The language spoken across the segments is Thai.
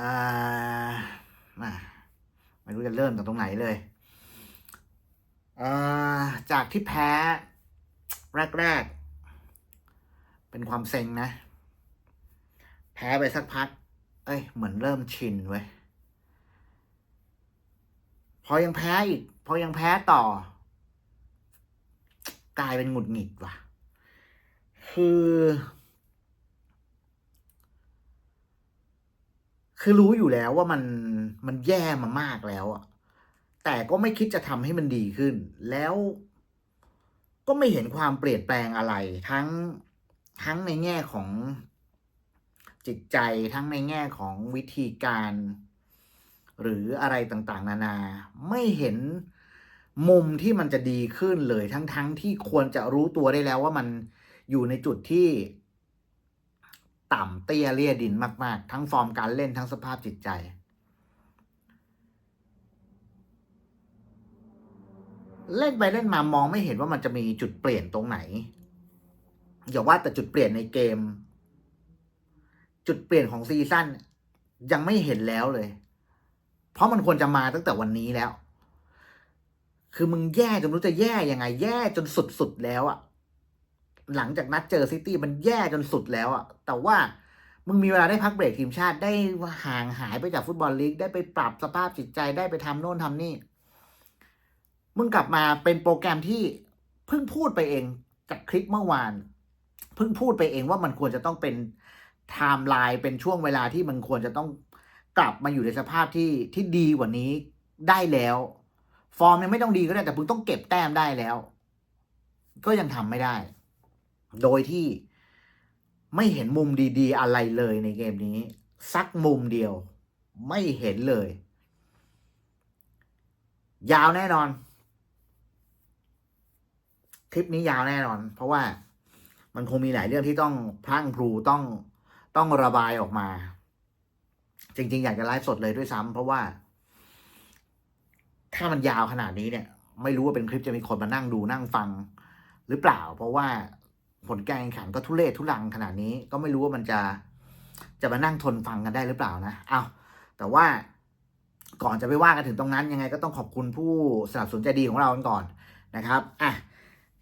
อ่าไม่รู้จะเริ่มจากตรงไหนเลยอ่าจากที่แพ้ แรก ๆ เป็นความเซ็งนะ แพ้ไปสักพัก เอ้ย เหมือนเริ่มชินเว้ยพอยังแพ้อีก พอยังแพ้ต่อ กลายเป็นหงุดหงิดว่ะ คือ คือรู้อยู่แล้วว่ามันมันแย่มามากแล้วอะแต่ก็ไม่คิดจะทำให้มันดีขึ้น แล้ว ก็ไม่เห็นความเปลี่ยนแปลงอะไร ทั้งทั้งในแง่ของจิตใจทั้งในแง่ของวิธีการ หรืออะไรต่างๆ นานา ไม่เห็นมุมที่มันจะดีขึ้นเลยทั้งๆทที่ควรจะรู้ตัวได้แล้วว่ามันอยู่ในจุดที่ ต่ำเตี้ยเลี่ยดินมากๆ ทั้งฟอร์มการเล่นทั้งสภาพจิตใจ เล่นไปเล่นมามองไม่เห็นว่ามันจะมีจุดเปลี่ยนตรงไหนอย่าว่าแต่จุดเปลี่ยนในเกม จุดเปลี่ยนของซีซั่นยังไม่เห็นแล้วเลย เพราะมันควรจะมาตั้งแต่วันนี้แล้ว คือมึงแย่จนม่รู้จะแย่ยังไง แย่จนสุดๆแล้วอะ หลังจากนัดเจอซิตี้มันแย่จนสุดแล้วอะแต่ว่ามึงมีเวลาได้พักเบรกทีมชาติได้ห่างหายไปจากฟุตบอลลีกได้ไปปรับสภาพจิตใจได้ไปทำโน่นทำนี่ มึงกลับมาเป็นโปรแกรมที่เพิ่งพูดไปเองจากคลิปเมื่อวาน เพิ่งพูดไปเองว่ามันควรจะต้องเป็นไทม์ไลน์เป็นช่วงเวลาที่มันควรจะต้องกลับมาอยู่ในสภาพที่ที่ดีกว่านี้ได้แล้ว ฟอร์มยังไม่ต้องดีก็ได้แต่มึงต้องเก็บแต้มได้แล้ว ก็ยังทำไม่ได้ โดยที่ไม่เห็นมุมดีๆ อะไรเลยในเกมนี้ สักมุมเดียว ไม่เห็นเลย ยาวแน่นอน คลิปนี้ยาวแน่นอน เพราะว่ามันคงมีหลายเรื่องที่ต้องพรั่งพรูต้องต้องระบายออกมา จริง ๆ อยากจะไลฟ์สดเลยด้วยซ้ำเพราะว่า ถ้ามันยาวขนาดนี้เนี่ย ไม่รู้ว่าเป็นคลิปจะมีคนมานั่งดูนั่งฟังหรือเปล่า เพราะว่า ผลการแข่งขันก็ทุเรศทุลังขนาดนี้ก็ไม่รู้ว่ามันจะจะมานั่งทนฟังกันได้หรือเปล่านะเอาแต่ว่าก่อนจะไปว่ากันถึงตรงนั้นยังไงก็ต้องขอบคุณผู้สนับสนุนใจดีของเรากันก่อนนะครับอะ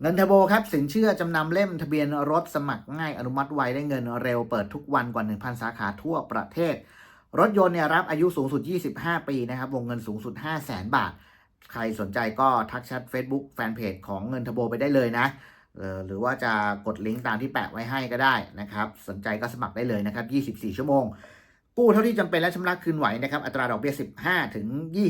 เงินเทอร์โบครับสินเชื่อจำนำเล่มทะเบียนรถสมัครง่ายอนุมัติไวได้เงินเร็วเปิดทุกวันกว่า 1,000 สาขาทั่วประเทศ รถยนต์เนี่ยรับอายุสูงสุด 25 ปีนะครับวงเงินสูงสุด 5 0 0 0 0 0 บาท ใครสนใจก็ทักแชท Facebook แฟนเพจของเงินเทอร์โบไปได้เลยนะ หรือว่าจะกดลิงก์ตามที่แปะไว้ให้ก็ได้นะครับ สนใจก็สมัครได้เลยนะครับ 24 ชั่วโมง กู้เท่าที่จำเป็นและชำระคืนไหวนะครับ อัตราดอกเบี้ย 15 ถึง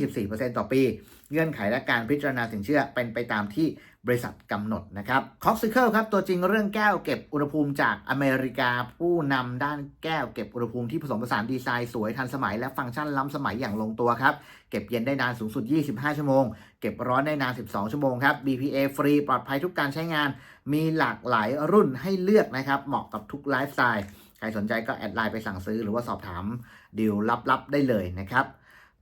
24%ต่อปี เงื่อนไขและการพิจารณาสินเชื่อเป็นไปตามที่บริษัทกำหนดนะครับคอกซิเคิลครับ ตัวจริงเรื่องแก้วเก็บอุณหภูมิจากอเมริกา ผู้นำด้านแก้วเก็บอุณหภูมิที่ผสมผสานดีไซน์สวยทันสมัยและฟังก์ชันล้ำสมัยอย่างลงตัวครับ เก็บเย็นได้นานสูงสุด 25 ชั่วโมง เก็บร้อนได้นาน 12 ชั่วโมงครับ BPA ฟรีปลอดภัยทุกการใช้งาน มีหลากหลายรุ่นให้เลือกนะครับ เหมาะกับทุกไลฟ์สไตล์ใครสนใจก็แอดไลน์ไปสั่งซื้อหรือว่าสอบถามดีลลับๆได้เลยนะครับ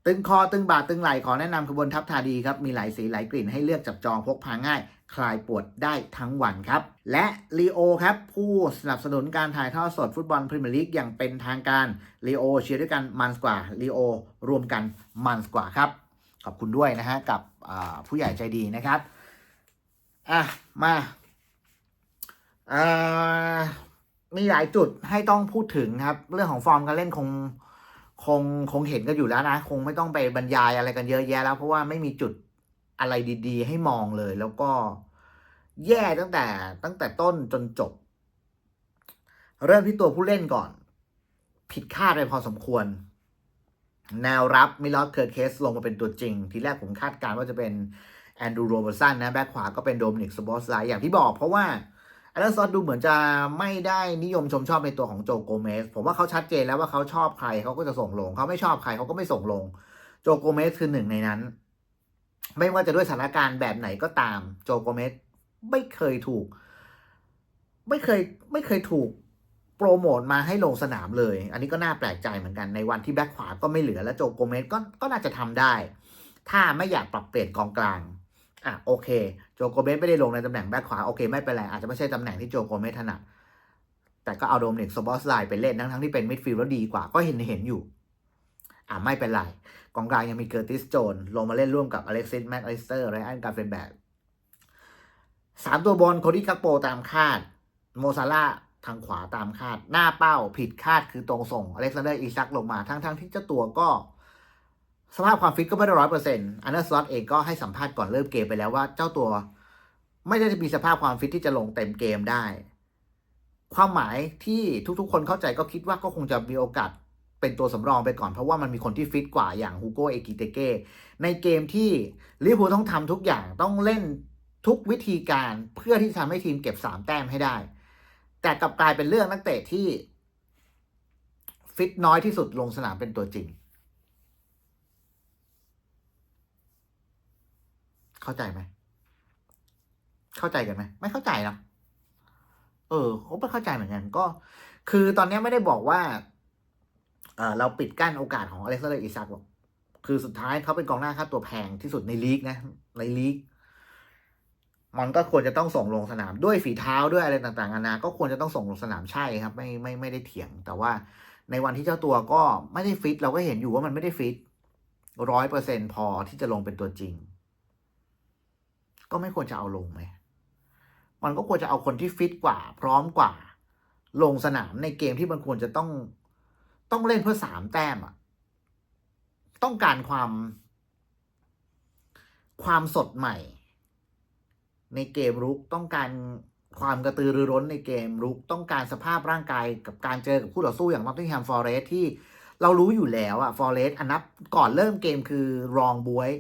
ตึงคอตึงบ่าตึงไหล่ขอแนะนำขบวนทัพทาดีครับ มีหลายสีหลายกลิ่นให้เลือกจับจองพกพาง่าย คลายปวดได้ทั้งวันครับ และลีโอครับ ผู้สนับสนุนการถ่ายทอดสดฟุตบอลพรีเมียร์ลีกอย่างเป็นทางการลีโอเชียร์ด้วยกันมันกว่าลีโอรวมกันมันกว่าครับ ขอบคุณด้วยนะฮะกับผู้ใหญ่ใจดีนะครับอะมา มีหลายจุดให้ต้องพูดถึงครับ เรื่องของฟอร์มการเล่นคงคงคงเห็นกันอยู่แล้วนะ คงไม่ต้องไปบรรยายอะไรกันเยอะแยะแล้ว เพราะว่าไม่มีจุดอะไรดีๆ ให้มองเลย แล้วก็แย่ตั้งแต่ตั้งแต่ต้นจนจบ เริ่มที่ตัวผู้เล่นก่อน ผิดคาดไปพอสมควร แนวรับมิลอสเคิร์เคสลงมาเป็นตัวจริง ทีแรกผมคาดการณ์ว่าจะเป็นแอนดรูโรเบอร์สันนะ แบ็คขวาก็เป็นโดมินิกสบอสไลอย่างที่บอกเพราะว่า อเลนซอสดูเหมือนจะไม่ได้นิยมชมชอบในตัวของโจโกเมส ผมว่าเขาชัดเจนแล้วว่าเขาชอบใครเขาก็จะส่งลง เขาไม่ชอบใครเขาก็ไม่ส่งลง โจโกเมสคือหนึ่งในนั้น ไม่ว่าจะด้วยสถานการณ์แบบไหนก็ตาม โจโกเมสไม่เคยถูก ไม่เคยไม่เคยถูกโปรโมทมาให้ลงสนามเลย อันนี้ก็น่าแปลกใจเหมือนกันในวันที่แบ็คขวาก็ไม่เหลือและโจโกเมสก็ก็น่าจะทำได้ ถ้าไม่อยากปรับเปลี่ยนกองกลาง อะโอเค โจโกเมสไม่ได้ลงในตำแหน่งแบ็คขวาโอเคไม่เป็นไรอาจจะไม่ใช่ตำแหน่งที่โจโกเมสถนัดแต่ก็เอาโดมินิกสบอสไลน์ไปเล่นทั้งทั้งที่เป็นมิดฟิลด์แล้วดีกว่าก็เห็นเห็นอยู่ อ่าไม่เป็นไรกองกลางยังมีเกอร์ติสโจนลงมาเล่นร่วมกับอเล็กซิสแม็กอลิสเตอร์ไรอันกาเฟนแบกสามตัวบอลโคดี้กักโปตามคาด โมซาร่าทางขวาตามคาด หน้าเป้าผิดคาดคือตรงส่งอเล็กซานเดอร์อีซักลงมาทั้งทั้งที่เจ้าตัวก็ สภาพความฟิตก็ไม่ได้ร้อยเปอร์เซ็นต์อันเดอร์สล็อตเองก็ให้สัมภาษณ์ก่อนเริ่มเกมไปแล้วว่าเจ้าตัว ไม่ได้มีสภาพความฟิตที่จะลงเต็มเกมได้ ความหมายที่ทุกๆ คนเข้าใจก็คิดว่าก็คงจะมีโอกาสเป็นตัวสำรองไปก่อนเพราะว่ามันมีคนที่ฟิตกว่าอย่างฮูโกเอกิเตเกในเกมที่ลิเวอร์พูลต้องทำทุกอย่างต้องเล่นทุกวิธีการเพื่อที่จะทำให้ทีมเก็บสามแต้มให้ได้ แต่กลับกลายเป็นเรื่องนักเตะที่ฟิตน้อยที่สุดลงสนามเป็นตัวจริง เข้าใจไหม เข้าใจกันไหม ไม่เข้าใจนอะเออผมไม่เข้าใจเหมือนกันก็ คือตอนนี้ไม่ได้บอกว่าเออเราปิดกั้นโอกาสของอเล็กซานเดอร์อิซักหรอกคือสุดท้ายเขาเป็นกองหน้าค่าตัวแพงที่สุดในลีกนะ ในลีก มันก็ควรจะต้องส่งลงสนามด้วยฝีเท้าด้วยอะไรต่างๆนานาก็ควรจะต้องส่งลงสนามใช่ครับ ไม่ไม่ไม่ได้เถียง แต่ว่าในวันที่เจ้าตัวก็ไม่ได้ฟิตเราก็เห็นอยู่ว่ามันไม่ได้ฟิตร้อยเปอร์เซ็นพอที่จะลงเป็นตัวจริง ก็ไม่ควรจะเอาลงไหม มันก็ควรจะเอาคนที่ฟิตกว่า พร้อมกว่า ลงสนามในเกมที่มันควรจะต้องต้องเล่นเพื่อสามแต้มอะต้องการความ ความสดใหม่ ในเกมรุกต้องการความกระตือรือร้นในเกมรุกต้องการสภาพร่างกายกับการเจอกับคู่ต่อสู้อย่างนอตติงแฮมฟอร์เรสที่เรารู้อยู่แล้วอะฟอร์เรสอันนับก่อนเริ่มเกมคือรองบวย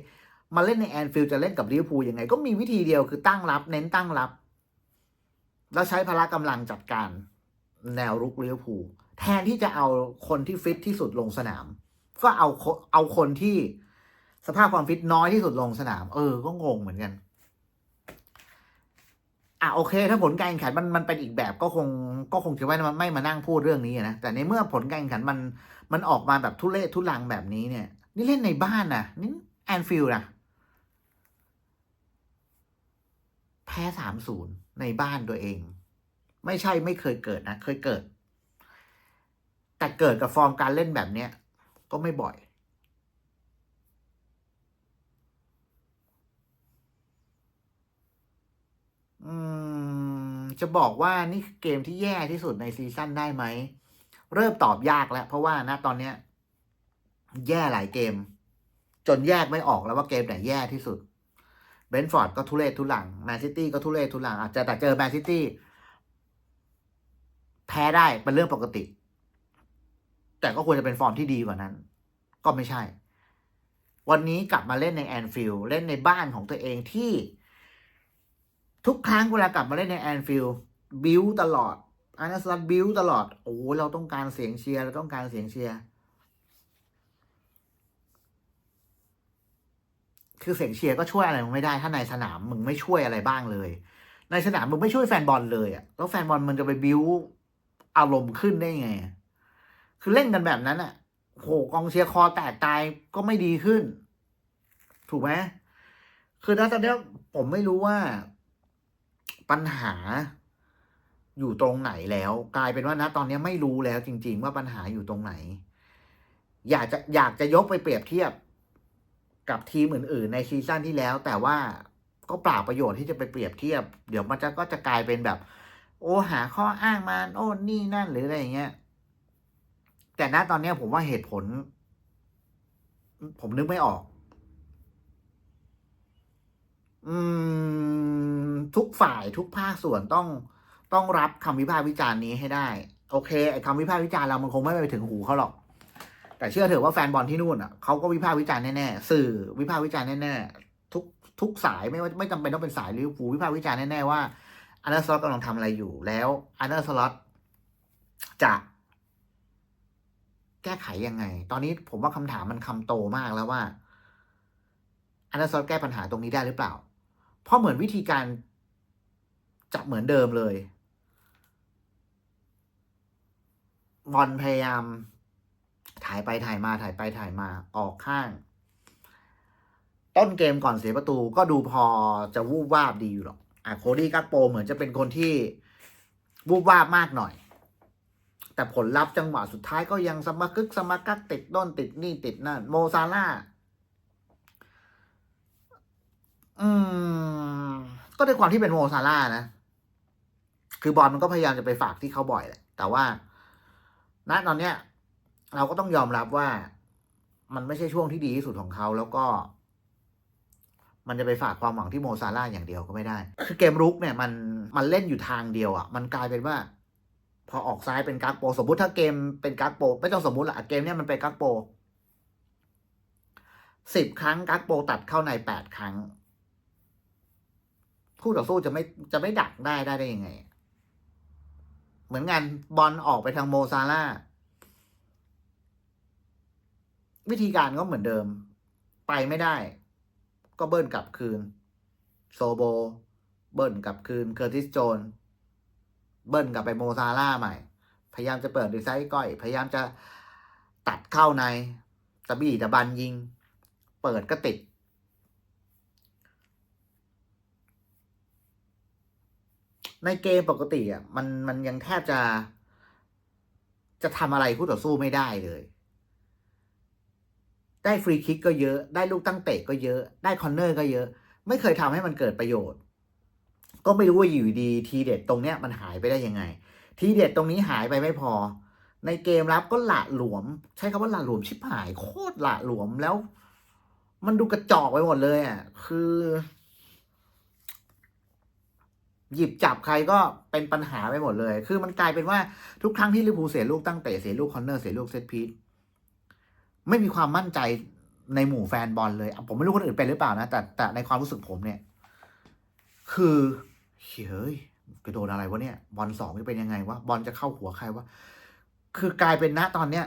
มาเล่นในแอนฟิลด์จะเล่นกับลิเวอร์พูลยังไง ก็มีวิธีเดียวคือตั้งรับ เน้นตั้งรับ แล้วใช้พละกำลังจัดการแนวรุกลิเวอร์พูลแทนที่จะเอาคนที่ฟิตที่สุดลงสนาม ก็เอาเอาคนที่สภาพความฟิตน้อยที่สุดลงสนาม เออ ก็งงเหมือนกัน อะโอเค ถ้าผลการแข่งขันมันมันเป็นอีกแบบก็คงก็คงจะไม่ไม่ไม่มานั่งพูดเรื่องนี้นะแต่ในเมื่อผลการแข่งขันมันมันออกมาแบบทุเรศทุลังแบบนี้เนี่ย นี่เล่นในบ้านนะนี่แอนฟิลด์นะแพ้สามศูนย์ในบ้านตัวเอง ไม่ใช่ไม่เคยเกิดนะ เคยเกิด แต่เกิดกับฟอร์มการเล่นแบบเนี้ย ก็ไม่บ่อย อืม จะบอกว่านี่เกมที่แย่ที่สุดในซีซั่นได้ไหม เริ่มตอบยากแล้ว เพราะว่านะตอนเนี้ย แย่หลายเกม จนแยกไม่ออกแล้วว่าเกมไหนแย่ที่สุด เบนฟอร์ดก็ทุเรศทุลังแมนซิตี้ก็ทุเรศทุลังอาจจะแต่เจอแมนซิตี้แพ้ได้เป็นเรื่องปกติ แต่ก็ควรจะเป็นฟอร์มที่ดีกว่านั้น ก็ไม่ใช่ วันนี้กลับมาเล่นในแอนฟิลด์เล่นในบ้านของตัวเองที่ ทุกครั้งเวลากลับมาเล่นในแอนฟิลด์บิวตลอดอันนั้นสลัดบิวตลอด โอ้เราต้องการเสียงเชียร์เราต้องการเสียงเชียร์ คือเสียงเชียร์ก็ช่วยอะไรมึงไม่ได้ ถ้าในสนามมึงไม่ช่วยอะไรบ้างเลย ในสนามมึงไม่ช่วยแฟนบอลเลยอะแล้วแฟนบอลมันจะไปบิ้วอารมณ์ขึ้นได้ไง คือเล่นกันแบบนั้นอะโหกองเชียร์คอแตกตายก็ไม่ดีขึ้น ถูกไหมคือณตอนนี้ผมไม่รู้ว่าปัญหาอยู่ตรงไหนแล้ว กลายเป็นว่านะตอนนี้ไม่รู้แล้วจริง ๆ ว่าปัญหาอยู่ตรงไหน อยากจะอยากจะยกไปเปรียบเทียบ กับทีมอื่นๆ ในซีซั่นที่แล้ว แต่ว่าก็เปล่าประโยชน์ที่จะไปเปรียบเทียบ เดี๋ยวมันจะก็จะกลายเป็นแบบ โอ้หาข้ออ้างมาโอ้นี่นั่นหรืออะไรอย่างเงี้ยแต่ณตอนนี้ผมว่าเหตุผล ผมนึกไม่ออก อืม ทุกฝ่ายทุกภาคส่วนต้องต้องรับคำวิพากษ์วิจารณ์นี้ให้ได้ โอเคไอ้คำวิพากษ์วิจารณ์เรามันคงไม่ไปถึงหูเขาหรอก แต่เชื่อเถอะว่าแฟนบอลที่นู่นอะเขาก็วิพากษ์วิจารณ์แน่ๆสื่อวิพากษ์วิจารณ์แน่ๆทุกทุกสายไม่ว่าไม่จำเป็นต้องเป็นสายลิเวอร์พูลวิพากษ์วิจารณ์แน่ๆว่าอันเดอร์สล็อตกำลังทำอะไรอยู่แล้วอันเดอร์สล็อตจะแก้ไขยังไง ตอนนี้ผมว่าคำถามมันคำโตมากแล้วว่าอันเดอร์สล็อตแก้ปัญหาตรงนี้ได้หรือเปล่า เพราะเหมือนวิธีการจะเหมือนเดิมเลยบอลพยายาม ถ่ายไปถ่ายมาถ่ายไปถ่ายมาออกข้าง ต้นเกมก่อนเสียประตูก็ดูพอจะวูบวาบดีอยู่หรอกอะโคดี้กักโปเหมือนจะเป็นคนที่วูบวาบมากหน่อย แต่ผลลัพธ์จังหวะสุดท้ายก็ยังสมกึกสมกักติดด้นติดนี่ติดนั่นโมซาร่าอืม ก็ด้วยความที่เป็นโมซาร่านะ คือบอลมันก็พยายามจะไปฝากที่เขาบ่อยแหละ แต่ว่า ณ ตอนเนี้ย เราก็ต้องยอมรับว่ามันไม่ใช่ช่วงที่ดีที่สุดของเขาแล้วก็ มันจะไปฝากความหวังที่โมซาร่าอย่างเดียวก็ไม่ได้ คือเกมรุกเนี่ยมันมันเล่นอยู่ทางเดียวอะ่ะ มันกลายเป็นว่า พอออกซ้ายเป็นกักโป สมมุติถ้าเกมเป็นกักโป ไม่ต้องสมมุติละเกมเนี้ยมันเป็นกักโปสิบครั้งกักโปตัดเข้าในแปดครั้งคู่ต่อสู้จะไม่จะไม่ดักได้ได้ได้ยังไง เหมือนกันบอลออกไปทางโมซาร่า วิธีการก็เหมือนเดิม ไปไม่ได้ ก็เบิ้ลกลับคืน โซโบ เบิ้ลกลับคืน เคอร์ติสโจน เบิ้ลกลับไปโมซาร่าใหม่ พยายามจะเปิดดีไซน์ก้อย พยายามจะตัดเข้าในตะบี้ตะบันยิง เปิดก็ติด ในเกมปกติอะมันมันยังแทบจะ จะทำอะไรคู่ต่อสู้ไม่ได้เลย ได้ฟรีคิกก็เยอะ ได้ลูกตั้งเตะก็เยอะ ได้คอนเนอร์ก็เยอะ ไม่เคยทำให้มันเกิดประโยชน์ ก็ไม่รู้ว่าอยู่ดีทีเด็ดตรงเนี้ยมันหายไปได้ยังไง ทีเด็ดตรงนี้หายไปไม่พอ ในเกมรับก็หละหลวม ใช้คำว่าหละหลวมชิบหายโคตรหละหลวมแล้ว มันดูกระจอกไปหมดเลยอะคือ หยิบจับใครก็เป็นปัญหาไปหมดเลย คือมันกลายเป็นว่าทุกครั้งที่ลิเวอร์พูลเสียลูกตั้งเตะเสียลูกคอนเนอร์เสียลูกเซตพีท ไม่มีความมั่นใจในหมู่แฟนบอลเลย ผมไม่รู้คนอื่นเป็นหรือเปล่านะ แต่แต่ในความรู้สึกผมเนี่ย คือเฮ้ยไปโดนอะไรวะเนี่ย บอลสองจะเป็นยังไงวะบอลจะเข้าหัวใครวะคือกลายเป็นณตอนเนี้ย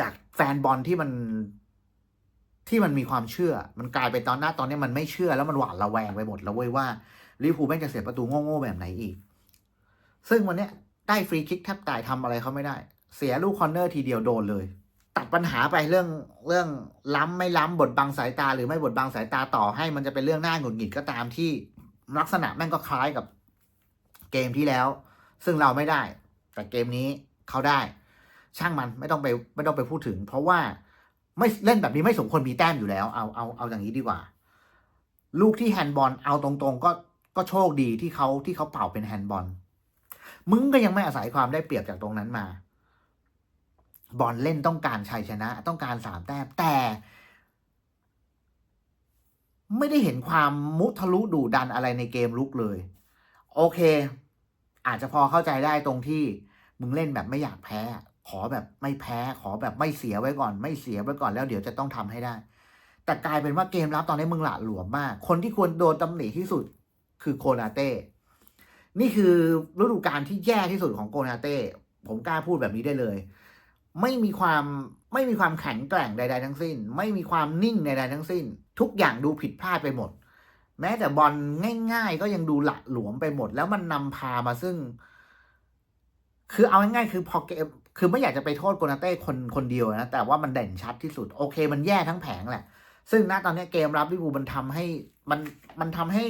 จากแฟนบอลที่มันที่มันมีความเชื่อ มันกลายเป็นตอนหน้าตอนนี้มันไม่เชื่อแล้วมันหวาดระแวงไปหมดแล้วเว้ยว่าลิเวอร์พูลแม่งจะเสียประตูโง่ๆแบบไหนอีก ซึ่งวันเนี้ยได้ฟรีคิกแทบตายทำอะไรเขาไม่ได้ เสียลูกคอนเนอร์ทีเดียวโดนเลย ตัดปัญหาไปเรื่องเรื่องล้ำไม่ล้ำบทบังสายตา หรือไม่บทบังสายตาต่อให้ มันจะเป็นเรื่องหน้าหงุดหงิดก็ตามที่ลักษณะแม่งก็คล้ายกับเกมที่แล้ว ซึ่งเราไม่ได้ แต่เกมนี้เขาได้ ช่างมันไม่ต้องไปไม่ต้องไปพูดถึง เพราะว่าไม่เล่นแบบนี้ไม่สมควรมีแต้มอยู่แล้ว เอาเอาเอาอย่างนี้ดีกว่า ลูกที่แฮนด์บอลเอาตรงๆ ก็ก็โชคดีที่เขาที่เขาเป่าเป็นแฮนด์บอลมึงก็ยังไม่อาศัยความได้เปรียบจากตรงนั้นมา บอลเล่นต้องการชัยชนะ ต้องการสามแต้มแต่ ไม่ได้เห็นความมุทะลุดุดันอะไรในเกมลุกเลย โอเค อาจจะพอเข้าใจได้ตรงที่มึงเล่นแบบไม่อยากแพ้ ขอแบบไม่แพ้ ขอแบบไม่เสียไว้ก่อน ไม่เสียไว้ก่อนแล้วเดี๋ยวจะต้องทำให้ได้ แต่กลายเป็นว่าเกมรับตอนนี้มึงหละหลวมมาก คนที่ควรโดนตำหนิที่สุดคือโคนาเต้นี่คือฤดูกาลที่แย่ที่สุดของโคนาเต้ ผมกล้าพูดแบบนี้ได้เลย ไม่มีความไม่มีความแข็งแกร่งใด ๆ ทั้งสิ้น ไม่มีความนิ่งใด ๆ ทั้งสิ้น ทุกอย่างดูผิดพลาดไปหมด แม้แต่บอลง่าย ๆ ก็ยังดูหละหลวมไปหมด แล้วมันนำพามาซึ่ง คือเอาง่ายๆคือพอเกมคือไม่อยากจะไปโทษโกนาเต้คนคนเดียวนะแต่ว่ามันเด่นชัดที่สุด โอเค มันแย่ทั้งแผงแหละ ซึ่งณตอนนี้เกมรับลิเวอร์พูมันทำให้มันมันทำให้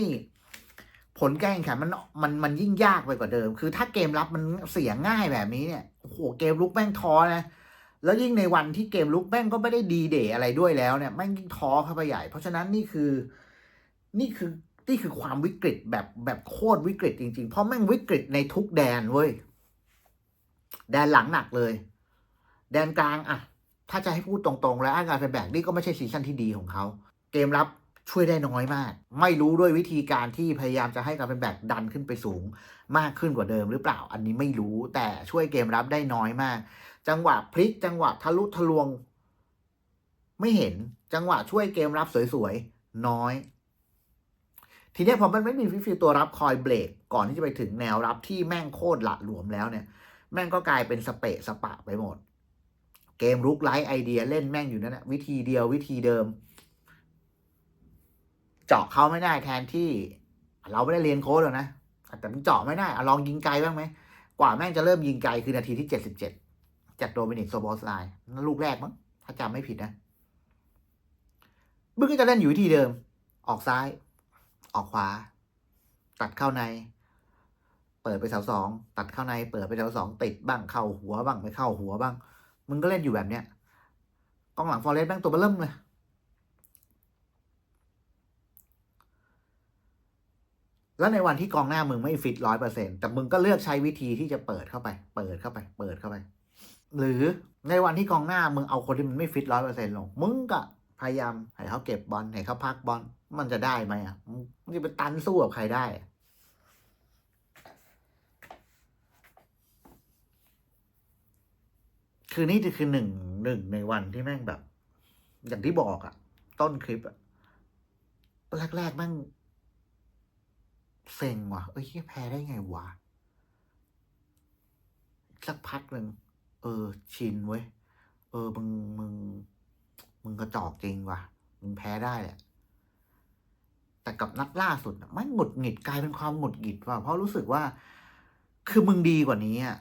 ผลการแข่งขันมันมันมันยิ่งยากไปกว่าเดิม คือถ้าเกมรับมันเสียง่ายแบบนี้เนี่ย โอ้โหเกมลุกแม่งท้อนะแล้วยิ่งในวันที่เกมลุกแม่งก็ไม่ได้ดีเดย์อะไรด้วยแล้วเนี่ยแม่งยิ่งท้อเข้าไปใหญ่ เพราะฉะนั้นนี่คือนี่คือนี่คือความวิกฤตแบบแบบโคตรวิกฤตจริงๆ เพราะแม่งวิกฤตในทุกแดนเว้ยแดนหลังหนักเลย แดนกลางอะถ้าจะให้พูดตรงๆ แล้วอาการเป็นแบกนี่ก็ไม่ใช่ซีซั่นที่ดีของเขา เกมรับ ช่วยได้น้อยมาก ไม่รู้ด้วยวิธีการที่พยายามจะให้การเป็นแบกดันขึ้นไปสูงมากขึ้นกว่าเดิมหรือเปล่าอันนี้ไม่รู้แต่ช่วยเกมรับได้น้อยมาก จังหวะพลิกจังหวะทะลุทะลวง ไม่เห็นจังหวะช่วยเกมรับสวยๆน้อย ทีนี้พอมันไม่มีฟิฟิลตัวรับคอยเบรกก่อนที่จะไปถึงแนวรับที่แม่งโคตรหละหลวมแล้วเนี่ย แม่งก็กลายเป็นสเปะสปะไปหมด เกมรุกไร้ไอเดียเล่นแม่งอยู่นั่นแหละวิธีเดียววิธีเดิม เจาะเขาไม่ได้แทนที่ เราไม่ได้เรียนโค้ดหรอกนะ แต่มันเจาะไม่ได้อะลองยิงไกลบ้างไหม กว่าแม่งจะเริ่มยิงไกลคือนาทีที่เจ็ดสิบเจ็ดจากโดมินิกโซบอสไลน์นั่นลูกแรกมั้งถ้าจำไม่ผิดนะบึ้งก็จะเล่นอยู่วิธีเดิม ออกซ้าย ออกขวา ตัดเข้าใน เปิดไปเสาสองตัดเข้าใน เปิดไปเสาสองติดบ้างเข้าหัวบ้างไม่เข้าหัวบ้าง มึงก็เล่นอยู่แบบเนี้ยกองหลังฟอร์เรสต์แม่งตัวเบอร์เริ่มเลย แล้วในวันที่กองหน้ามึงไม่ฟิตร้อยเปอร์เซ็นแต่มึงก็เลือกใช้วิธีที่จะเปิดเข้าไป เปิดเข้าไป เปิดเข้าไป หรือในวันที่กองหน้ามึงเอาคนที่มันไม่ฟิตร้อยเปอร์เซ็นลง มึงก็พยายามให้เขาเก็บบอลให้เขาพักบอลมันจะได้ไหมอะมึงจะไปตันสู้กับใครได้อะคือนี่คือหนึ่งหนึ่งในวันที่แม่งแบบ อย่างที่บอกอะต้นคลิปอะแรกๆแม่ง เซ็งว่ะ เอ้ยแพ้ได้ไงวะ สักพักหนึ่งเออ ชินเว้ย เออ มึง มึง มึงกระจอกจริงว่ะ มึงแพ้ได้แหละ แต่กับนัดล่าสุดน่ะมันหงุดหงิดกลายเป็นความหงุดหงิดว่ะ เพราะรู้สึกว่า คือมึงดีกว่านี้อะ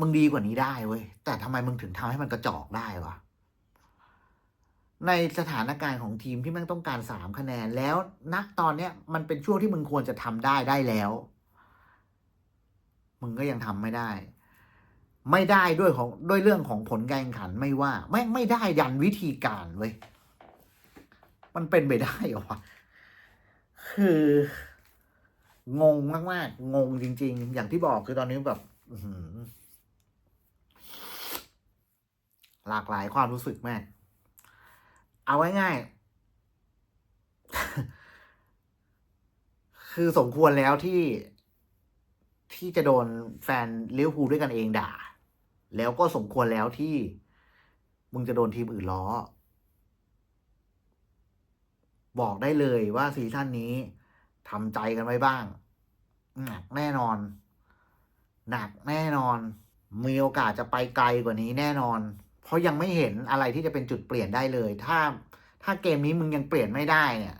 มึงดีกว่านี้ได้เว้ย แต่ทำไมมึงถึงทำให้มันกระจอกได้วะ ในสถานการณ์ของทีมที่แม่งต้องการสามคะแนนแล้วณตอนเนี้ยมันเป็นช่วงที่มึงควรจะทำได้ได้แล้ว มึงก็ยังทำไม่ได้ ไม่ได้ด้วยของด้วยเรื่องของผลการแข่งขันไม่ว่า ไม่ไม่ได้ยันวิธีการเว้ยมันเป็นไปได้เหรอวะคืองงมากๆงงจริง ๆ อย่างที่บอกคือตอนนี้แบบหลากหลายความรู้สึกม่ง เอาไว้ง่ายๆ คือสมควรแล้วที่ที่จะโดนแฟนลิเวอร์พูลด้วยกันเองด่า แล้วก็สมควรแล้วที่มึงจะโดนทีมอื่นล้อ บอกได้เลยว่าซีซั่นนี้ทำใจกันไว้บ้าง หนักแน่นอน หนักแน่นอน มีโอกาสจะไปไกลกว่านี้แน่นอน เพราะยังไม่เห็นอะไรที่จะเป็นจุดเปลี่ยนได้เลย ถ้าถ้าเกมนี้มึงยังเปลี่ยนไม่ได้เนี่ย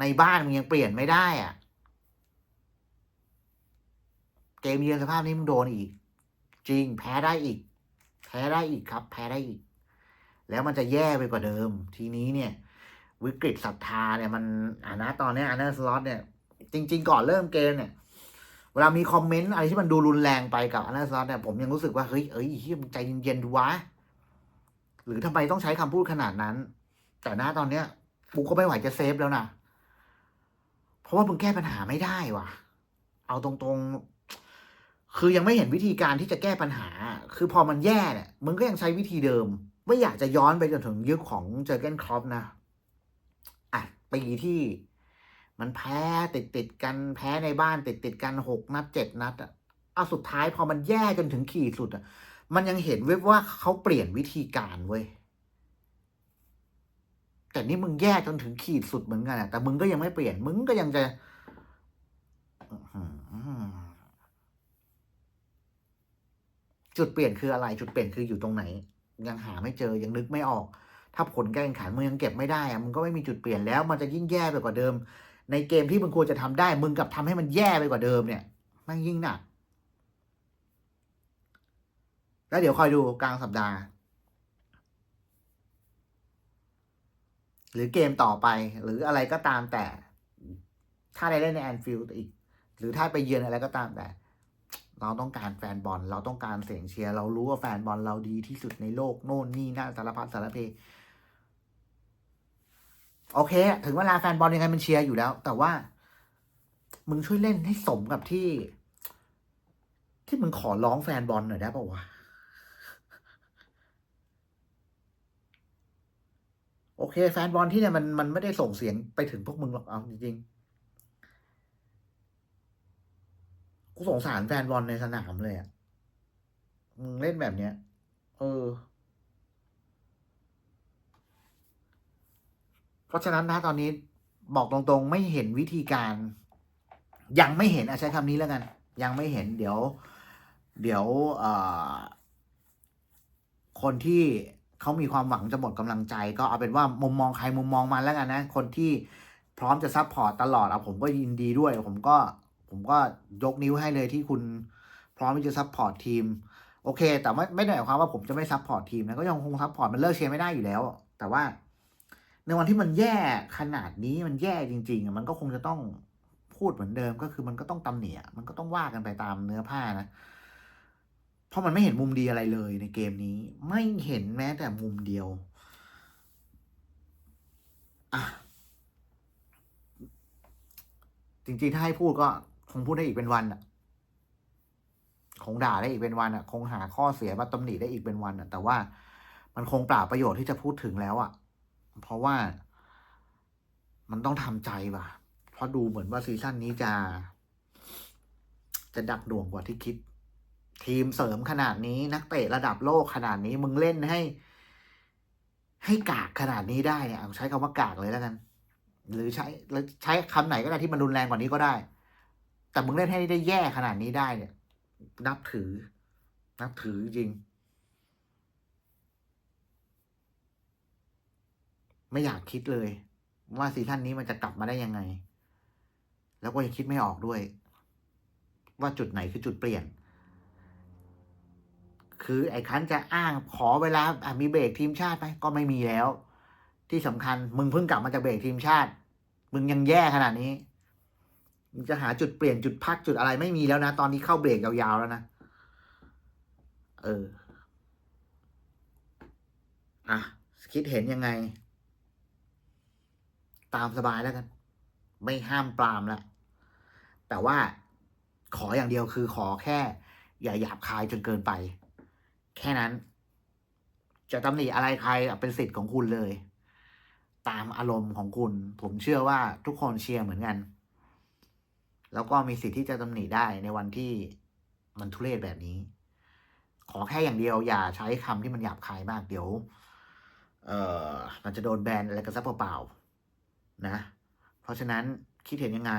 ในบ้านมึงยังเปลี่ยนไม่ได้อะเกมเยือนสภาพนี้มึงโดนอีก จริงแพ้ได้อีก แพ้ได้อีกครับ แพ้ได้อีก แล้วมันจะแย่ไปกว่าเดิม ทีนี้เนี่ย วิกฤตศรัทธาเนี่ยมันอ่านะตอนนี้อันเนอร์สล็อตเนี่ย จริง ๆ ก่อนเริ่มเกมเนี่ย เวลามีคอมเมนต์อะไรที่มันดูรุนแรงไปกับอันนอสล็อตเนี่ยผมยังรู้สึกว่าเฮ้ยเอ้ยเฮียมึงใจเย็นๆดูวะหรือทำไมต้องใช้คำพูดขนาดนั้น แต่หน้าตอนเนี้ยกูก็ไม่ไหวจะเซฟแล้วนะเพราะว่ามึงแก้ปัญหาไม่ได้ว่ะ เอาตรงๆ คือยังไม่เห็นวิธีการที่จะแก้ปัญหา คือพอมันแย่เนี่ยมึงก็ยังใช้วิธีเดิม ไม่อยากจะย้อนไปจนถึงยุคของเจอร์เกนครอปนะอะปีที่ มันแพ้ติดติดกันแพ้ในบ้านติดติดกันหกนัดเจ็ดนัดอะเอาสุดท้ายพอมันแย่จนถึงขีดสุดอะมันยังเห็นเว็บว่าเขาเปลี่ยนวิธีการเว้ยแต่นี่มึงแย่จนถึงขีดสุดเหมือนกันอะแต่มึงก็ยังไม่เปลี่ยนมึงก็ยังจะจุดเปลี่ยนคืออะไร จุดเปลี่ยนคืออยู่ตรงไหน ยังหาไม่เจอยังนึกไม่ออก ถ้าผลการแข่งขันมึงยังเก็บไม่ได้อะมึงก็ไม่มีจุดเปลี่ยนแล้ว มันจะยิ่งแย่ไปกว่าเดิม ในเกมที่มึงควรจะทำได้ มึงกลับทำให้มันแย่ไปกว่าเดิมเนี่ยมันยิ่งหนักแล้วเดี๋ยวคอยดูกลางสัปดาห์ หรือเกมต่อไป หรืออะไรก็ตามแต่ ถ้าได้เล่นในแอนฟิลด์อีก หรือถ้าไปเยือนอะไรก็ตามแต่ เราต้องการแฟนบอล เราต้องการเสียงเชียร์ เรารู้ว่าแฟนบอลเราดีที่สุดในโลก โน่นนี่นั่นสารพัดสารเพ โอเค ถึงเวลาแฟนบอลยังไงมันเชียร์อยู่แล้ว แต่ว่า มึงช่วยเล่นให้สมกับที่ ที่มึงขอร้องแฟนบอลหน่อยได้ป่าวะโอเค แฟนบอลที่เนี่ยมันมันไม่ได้ส่งเสียงไปถึงพวกมึงหรอกเอาจริงๆกูสงสารแฟนบอลในสนามเลยอะมึงเล่นแบบเนี้ย เออ เพ ราะฉะนั้นนะตอนนี้บอกตรงๆ ไม่เห็นวิธีการ ยังไม่เห็นอใช้คำนี้แล้วกัน ยังไม่เห็นเดี๋ยว เดี๋ยวคนที่เขามีความหวังจะหมดกำลังใจ ก็เอาเป็นว่ามุมมองใครมุมมองมันแล้วกันนะ คนที่พร้อมจะซัพพอร์ตตลอดเอาผมก็ยินดีด้วย ผมก็ผมก็ยกนิ้วให้เลยที่คุณพร้อมที่จะซัพพอร์ตทีม โอเค แต่ไม่ไม่ได้หมายความว่าผมจะไม่ซัพพอร์ตทีมนะก็ยังคงซัพพอร์ตมันเลิกเชียร์ไม่ได้อยู่แล้ว แต่ว่า ในวันที่มันแย่ขนาดนี้มันแย่จริงๆอะมันก็คงจะต้องพูดเหมือนเดิมก็คือมันก็ต้องตำหนิอะมันก็ต้องว่ากันไปตามเนื้อผ้านะ เพราะมันไม่เห็นมุมดีอะไรเลยในเกมนี้ ไม่เห็นแม้แต่มุมเดียวอะจริงๆ ถ้าให้พูดก็คงพูดได้อีกเป็นวันอะ คงด่าได้อีกเป็นวันอะ คงหาข้อเสียมาตำหนิได้อีกเป็นวันอะ แต่ว่ามันคงเปล่าประโยชน์ที่จะพูดถึงแล้วอะ เพราะว่ามันต้องทำใจว่ะ เพราะดูเหมือนว่าซีซั่นนี้จะ จะดักดวงกว่าที่คิด ทีมเสริมขนาดนี้นักเตะระดับโลกขนาดนี้มึงเล่นให้ ให้กากขนาดนี้ได้เนี่ยเอาใช้คำว่ากากเลยแล้วกัน หรือใช้หรือใช้คำไหนก็ได้ที่มันรุนแรงกว่านี้ก็ได้ แต่มึงเล่นให้ได้แย่ขนาดนี้ได้เนี่ย นับถือ นับถือจริง ไม่อยากคิดเลย ว่าซีซั่นนี้มันจะกลับมาได้ยังไง แล้วก็ยังคิดไม่ออกด้วย ว่าจุดไหนคือจุดเปลี่ยน คือไอ้คันจะอ้างขอเวลาอะมีเบรกทีมชาติไหมก็ไม่มีแล้ว ที่สำคัญมึงเพิ่งกลับมาจากเบรกทีมชาติ มึงยังแย่ขนาดนี้มึงจะหาจุดเปลี่ยนจุดพักจุดอะไรไม่มีแล้วนะ ตอนนี้เข้าเบรกยาวๆแล้วนะเออ อะ คิดเห็นยังไง ตามสบายแล้วกัน ไม่ห้ามปรามแล้วแต่ว่าขออย่างเดียวคือขอแค่ อย่าหยาบคายจนเกินไป แค่นั้น จะตำหนิอะไรใครเป็นสิทธิ์ของคุณเลย ตามอารมณ์ของคุณ ผมเชื่อว่าทุกคนเชียร์เหมือนกัน แล้วก็มีสิทธิ์ที่จะตำหนิได้ในวันที่มันทุเรศแบบนี้ ขอแค่อย่างเดียวอย่าใช้คำที่มันหยาบคายมากเดี๋ยว เออมันจะโดนแบนอะไรกันซะเปล่าๆ นะ เพราะฉะนั้นคิดเห็นยังไง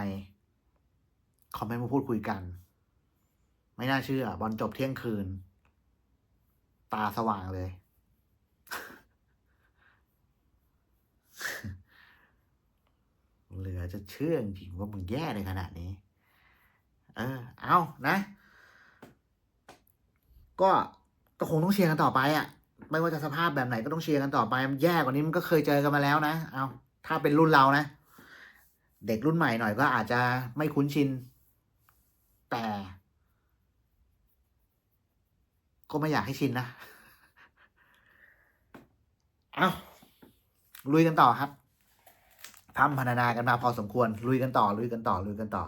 คอมเมนต์มาพูดคุยกัน ไม่น่าเชื่อ บอลจบเที่ยงคืน ตาสว่างเลย เหลือจะเชื่อจริงว่ามึงแย่ในขนาดนี้ เออ เอานะ ก็ก็คงต้องเชียร์กันต่อไปอะ่ะ ไม่ว่าจะสภาพแบบไหนก็ต้องเชียร์กันต่อไป แย่กว่านี้มันก็เคยเจอกันมาแล้วนะ เอา ถ้าเป็นรุ่นเรานะ เด็กรุ่นใหม่หน่อยก็อาจจะไม่คุ้นชิน แต่ ก็ไม่อยากให้ชินนะ เอาลุยกันต่อครับทำพัฒนากันมาพอสมควร ลุยกันต่อ ลุยกันต่อ ลุยกันต่อ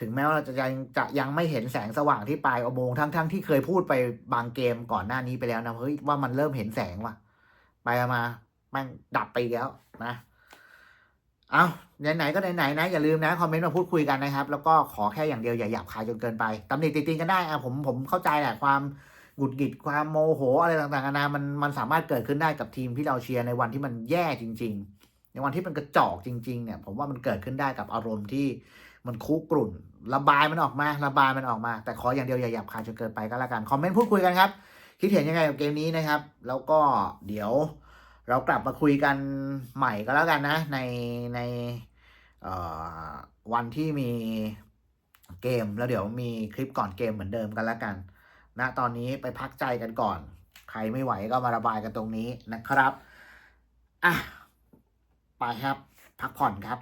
ถึงแม้ว่าจะยังจะยังไม่เห็นแสงสว่างที่ปลายอุโมงค์ทั้งทั้งที่เคยพูดไปบางเกมก่อนหน้านี้ไปแล้วนะเฮ้ยว่ามันเริ่มเห็นแสงว่ะ ไปมาแม่งดับไปแล้วนะ เอาไหนๆก็ไหนๆนะอย่าลืมนะคอมเมนต์มาพูดคุยกันนะครับ แล้วก็ขอแค่อย่างเดียวอย่าหยาบคายจนเกินไปตำหนิติติงกันได้อะผมผมเข้าใจแหละความหงุดหงิดความโมโหอะไรต่างๆนานามันมันสามารถเกิดขึ้นได้กับทีมที่เราเชียร์ในวันที่มันแย่จริง ๆ ในวันที่มันกระจอกจริงๆเนี่ยผมว่ามันเกิดขึ้นได้กับอารมณ์ที่มันคุกรุ่น ระบายมันออกมา ระบายมันออกมา แต่ขออย่างเดียวอย่าหยาบคายจนเกินไปก็แล้วกันคอมเมนต์พูดคุยกันครับคิดเห็นยังไงกับเกมนี้นะครับ แล้วก็เดี๋ยว เรากลับมาคุยกันใหม่ก็แล้วกันนะ ในในวันที่มีเกมแล้วเดี๋ยวมีคลิปก่อนเกมเหมือนเดิมกันแล้วกันนะตอนนี้ไปพักใจกันก่อน ใครไม่ไหวก็มาระบายกันตรงนี้นะครับอะไปครับ พักผ่อนครับ